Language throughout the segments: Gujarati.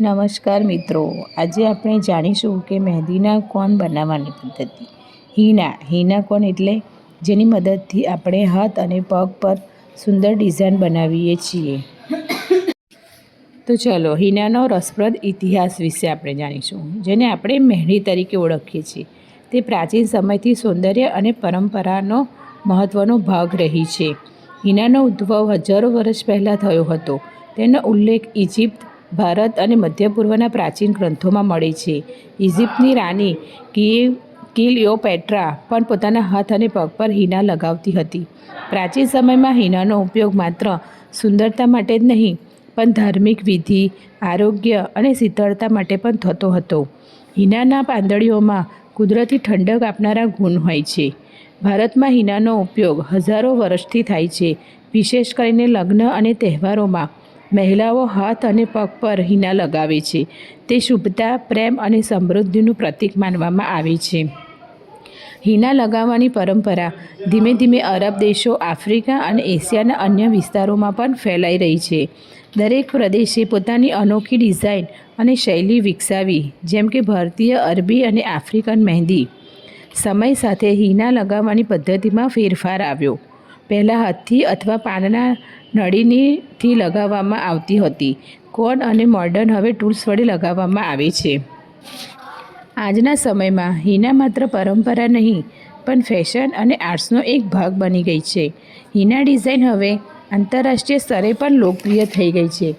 નમસ્કાર મિત્રો. આજે આપણે જાણીશું કે મહેંદીના કોન બનાવવાની પદ્ધતિ. હિના. હિના કોન એટલે જેની મદદથી આપણે હાથ અને પગ પર સુંદર ડિઝાઇન બનાવીએ છીએ. તો ચલો, હિનાનો રસપ્રદ ઇતિહાસ વિશે આપણે જાણીશું, જેને આપણે મહેંદી તરીકે ઓળખીએ છીએ. તે પ્રાચીન સમયથી સૌંદર્ય અને પરંપરાનો મહત્ત્વનો ભાગ રહી છે. હિનાનો ઉદ્ભવ હજારો વર્ષ પહેલાં થયો હતો. તેનો ઉલ્લેખ ઇજિપ્ત ભારત અને મધ્ય પૂર્વના પ્રાચીન ગ્રંથોમાં મળે છે. ઇજિપ્તની રાણી કી કિલિયોપેટ્રા પણ પોતાના હાથ અને પગ પર હિના લગાવતી હતી. પ્રાચીન સમયમાં હિનાનો ઉપયોગ માત્ર સુંદરતા માટે જ નહીં, પણ ધાર્મિક વિધિ, આરોગ્ય અને શીતળતા માટે પણ થતો હતો. હિનાના પાંદડીઓમાં કુદરતી ઠંડક આપનારા ગુણ હોય છે. ભારતમાં હિનાનો ઉપયોગ હજારો વર્ષથી થાય છે, વિશેષ કરીને લગ્ન અને તહેવારોમાં. મહિલાઓ હાથ અને પગ પર હિના લગાવે છે. તે શુભતા, પ્રેમ અને સમૃદ્ધિનું પ્રતીક માનવામાં આવે છે. હિના લગાવવાની પરંપરા ધીમે ધીમે અરબ દેશો, આફ્રિકા અને એશિયાના અન્ય વિસ્તારોમાં પણ ફેલાઈ રહી છે. દરેક પ્રદેશે પોતાની અનોખી ડિઝાઇન અને શૈલી વિકસાવી, જેમ કે ભારતીય, અરબી અને આફ્રિકન મહેંદી. સમય સાથે હિના લગાવવાની પદ્ધતિમાં ફેરફાર આવ્યો. પહેલાં હાથથી અથવા પાનના નળીનીથી લગાવવામાં આવતી હતી. કોડ અને મોર્ડન હવે ટૂલ્સ વડે લગાવવામાં આવે છે. આજના સમયમાં હિના માત્ર પરંપરા નહીં, પણ ફેશન અને આર્ટ્સનો એક ભાગ બની ગઈ છે. હિના ડિઝાઇન હવે આંતરરાષ્ટ્રીય સ્તરે પણ લોકપ્રિય થઈ ગઈ છે.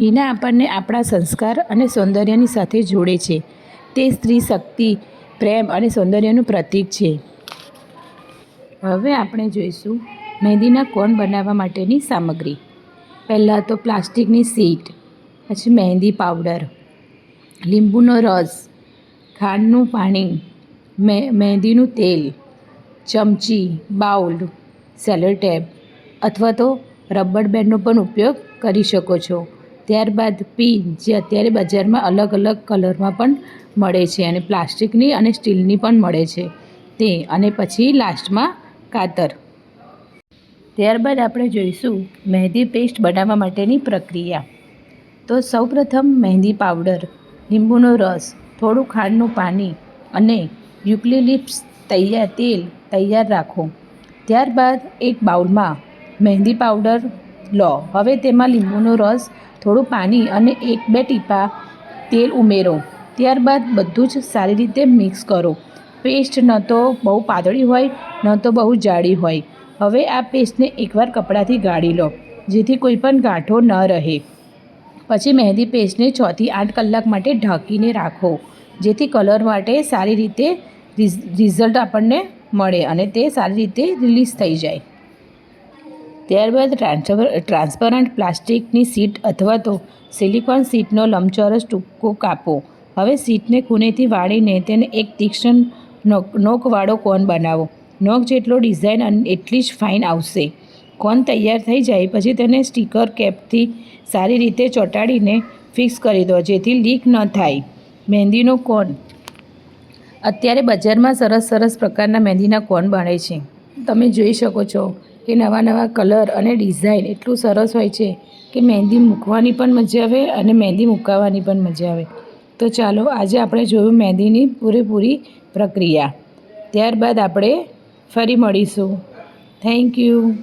હિના આપણને આપણા સંસ્કાર અને સૌંદર્યની સાથે જોડે છે. તે સ્ત્રી શક્તિ, પ્રેમ અને સૌંદર્યનું પ્રતીક છે. હવે આપણે જોઈશું મહેંદીના કોન બનાવવા માટેની સામગ્રી. પહેલાં તો પ્લાસ્ટિકની સીટ, પછી મહેંદી પાવડર, લીંબુનો રસ, ખાંડનું પાણી, મે, મહેંદીનું તેલ, ચમચી, બાઉલ સેલો ટેપ અથવા તો રબર બેન્ડનો પણ ઉપયોગ કરી શકો છો. ત્યારબાદ પિન, જે અત્યારે બજારમાં અલગ અલગ કલરમાં પણ મળે છે અને પ્લાસ્ટિકની અને સ્ટીલની પણ મળે છે. તે અને પછી લાસ્ટમાં કાતર. ત્યારબાદ આપણે જોઈશું મહેંદી પેસ્ટ બનાવવા માટેની પ્રક્રિયા. તો સૌપ્રથમ મહેંદી પાવડર, લીંબુનો રસ, થોડું ખાંડનું પાણી અને યુક્લિલિપ્સ તૈયાર તેલ તૈયાર રાખો. ત્યારબાદ એક બાઉલમાં મહેંદી પાવડર લો. હવે તેમાં લીંબુનો રસ, થોડું પાણી અને એક બે ટીપા તેલ ઉમેરો. ત્યારબાદ બધું જ સારી રીતે મિક્સ કરો. પેસ્ટ ન તો બહુ પાતળી હોય, ન તો બહુ જાડી હોય. હવે આ પેસ્ટને એકવાર કપડાથી ગાળી લો, જેથી કોઈ પણ ગાંઠો ન રહે. પછી મહેંદી પેસ્ટને છથી આઠ કલાક માટે ઢાંકીને રાખો, જેથી કલર માટે સારી રીતે રિઝલ્ટ આપણને મળે અને તે સારી રીતે રિલીઝ થઈ જાય. ત્યારબાદ ટ્રાન્સપરન્ટ પ્લાસ્ટિકની સીટ અથવા તો સિલિકોન સીટનો લંબચોરસ ટૂંકો કાપો. હવે સીટને ખૂનેથી વાળીને તેને એક તીક્ષ્ણ નોક, નોકવાળો કોન બનાવો? નોક જેટલો ડિઝાઇન એટલી જ ફાઇન આવશે. કોન તૈયાર થઈ જાય પછી તેને સ્ટીકર કેપથી સારી રીતે ચોંટાડીને ફિક્સ કરી દો, જેથી લીક ન થાય. મહેંદીનો કોન? અત્યારે બજારમાં સરસ સરસ પ્રકારના મહેંદીના કોન બને છે. તમે જોઈ શકો છો કે નવા નવા કલર અને ડિઝાઇન એટલું સરસ હોય છે કે મહેંદી મૂકવાની પણ મજા આવે અને મહેંદી મૂકાવવાની પણ મજા આવે. તો ચાલો આજે આપણે જોયું મહેંદીની પૂરેપૂરી પ્રક્રિયા. ત્યારબાદ આપણે ફરી મળીશું. Thank you